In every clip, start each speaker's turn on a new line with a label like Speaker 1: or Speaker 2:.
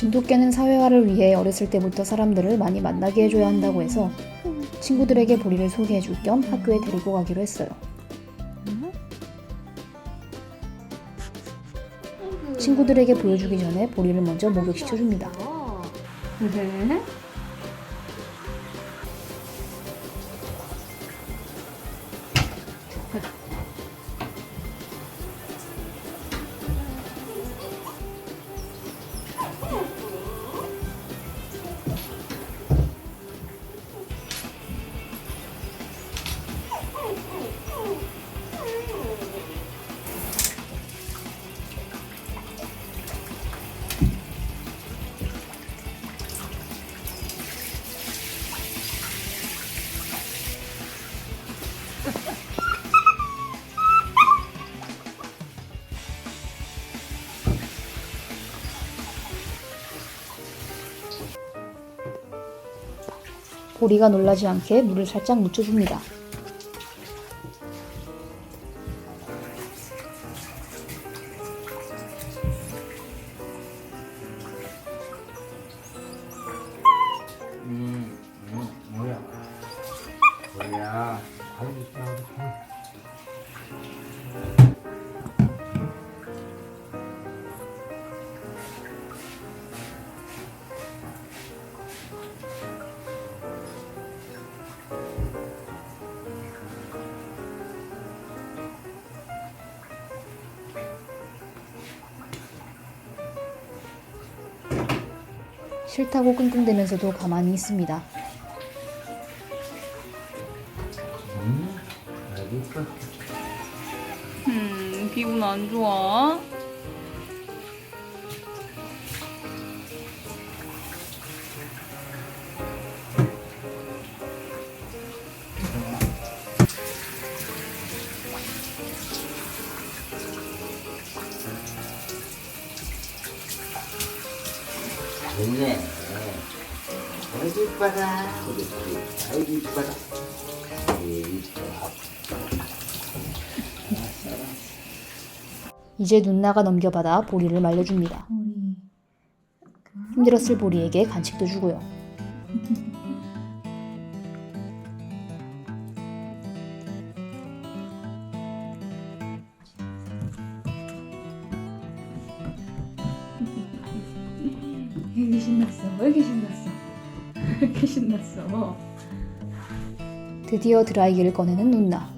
Speaker 1: 진돗개는 사회화를 위해 어렸을 때부터 사람들을 많이 만나게 해줘야 한다고 해서 친구들에게 보리를 소개해줄 겸 학교에 데리고 가기로 했어요. 친구들에게 보여주기 전에 보리를 먼저 목욕시켜줍니다. 보리가 놀라지 않게 물을 살짝 묻혀줍니다. 싫다고 끙끙대면서도 가만히 있습니다.
Speaker 2: 음, 이뻐.
Speaker 3: 음, 기분 안 좋아?
Speaker 2: 됐네. 아이고, 이뻐라. 우리 우리 아이고, 이뻐라.
Speaker 1: 이제 눈나가 넘겨받아 보리를 말려줍니다. 힘들었을 보리에게 간식도 주고요.
Speaker 3: 왜 이렇게 신났어? 왜 이렇게 신났어? 왜 이렇게 신났어?
Speaker 1: 드디어 드라이기를 꺼내는 눈나.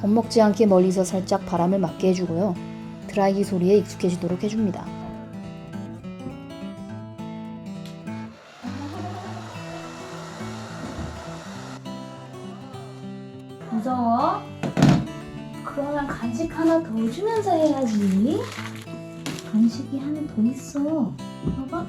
Speaker 1: 겁먹지 않게 멀리서 살짝 바람을 맞게 해주고요. 드라이기 소리에 익숙해지도록 해줍니다.
Speaker 4: 그러면 간식 하나 더 주면서 해야지. 간식이 하나 더 있어. 봐봐.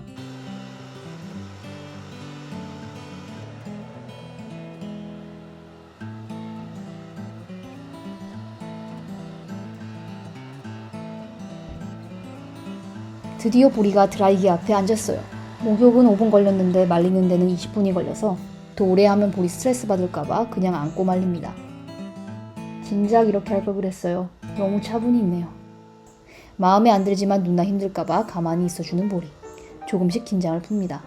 Speaker 1: 드디어 보리가 드라이기 앞에 앉았어요. 목욕은 5분 걸렸는데 말리는 데는 20분이 걸려서 더 오래 하면 보리 스트레스 받을까봐 그냥 안고 말립니다. 진작 이렇게 할 걸 그랬어요. 너무 차분히 있네요. 마음에 안 들지만 누나 힘들까봐 가만히 있어주는 보리. 조금씩 긴장을 풉니다.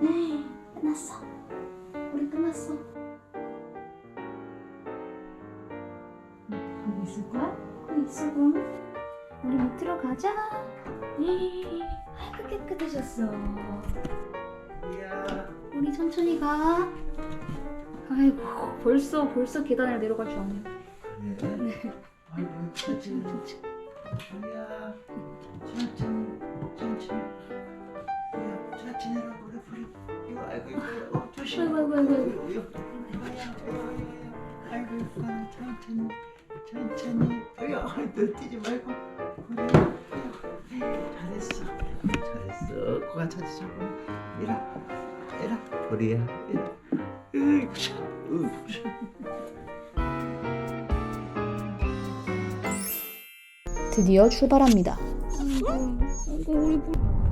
Speaker 4: 네, 끝났어. 우리 끝났어. 거기 있을 거야? 거기 있어 그럼. 우리 밑으로 가자. 네, 아이고 깨끗해졌어.
Speaker 2: 야,
Speaker 4: 우리 천천히 가.
Speaker 1: 아이고 벌써 벌써 계단을 내려갈 줄 아네요.
Speaker 2: 그래? 아이고, 천천히, 야, 천천히, 천천히. 야, 천천히 해라, 그래, 그래. 이거, 아이고, 이거, 어, 조심.
Speaker 4: 아이고, 아이고, 아이고, 아이고.
Speaker 2: 아이고, 천천히, 천천히. 어여, 너 뛰지 말고. 잘했어. 잘했어. 고가 찾으자고 이라, 이라. 보리야, 이라.
Speaker 1: 드디어 출발합니다.
Speaker 3: 아이고 우리.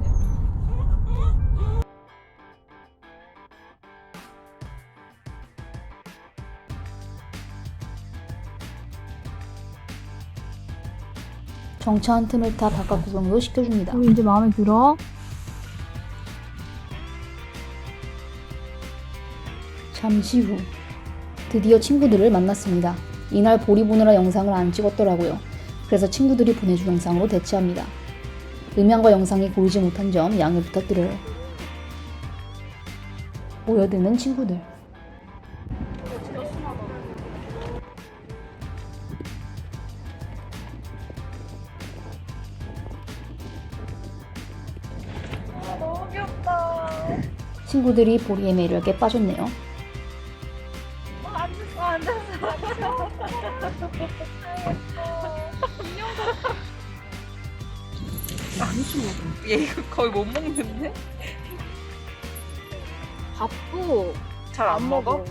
Speaker 1: 정차 한 틈을 타 바깥 구경도 시켜줍니다.
Speaker 3: 우리 이제 마음에 들어?
Speaker 1: 잠시 후 드디어 친구들을 만났습니다. 이날 보리 보느라 영상을 안 찍었더라고요. 그래서 친구들이 보내준 영상으로 대체합니다. 음향과 영상이 보이지 못한 점 양해 부탁드려요. 모여드는 친구들. 친구들이 보리의 매력에 빠졌네요.
Speaker 5: 어, 앉았어, 앉았어. 아니지, 얘 이거 거의 못 먹는데?
Speaker 3: 밥도
Speaker 5: 잘안 먹어?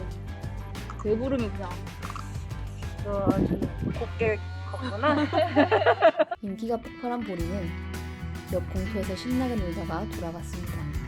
Speaker 3: 배부르면 그냥
Speaker 5: 너 아주 곱게 컸구나.
Speaker 1: 인기가 폭발한 보리는 옆 공터에서 신나게 놀다가 돌아갔습니다.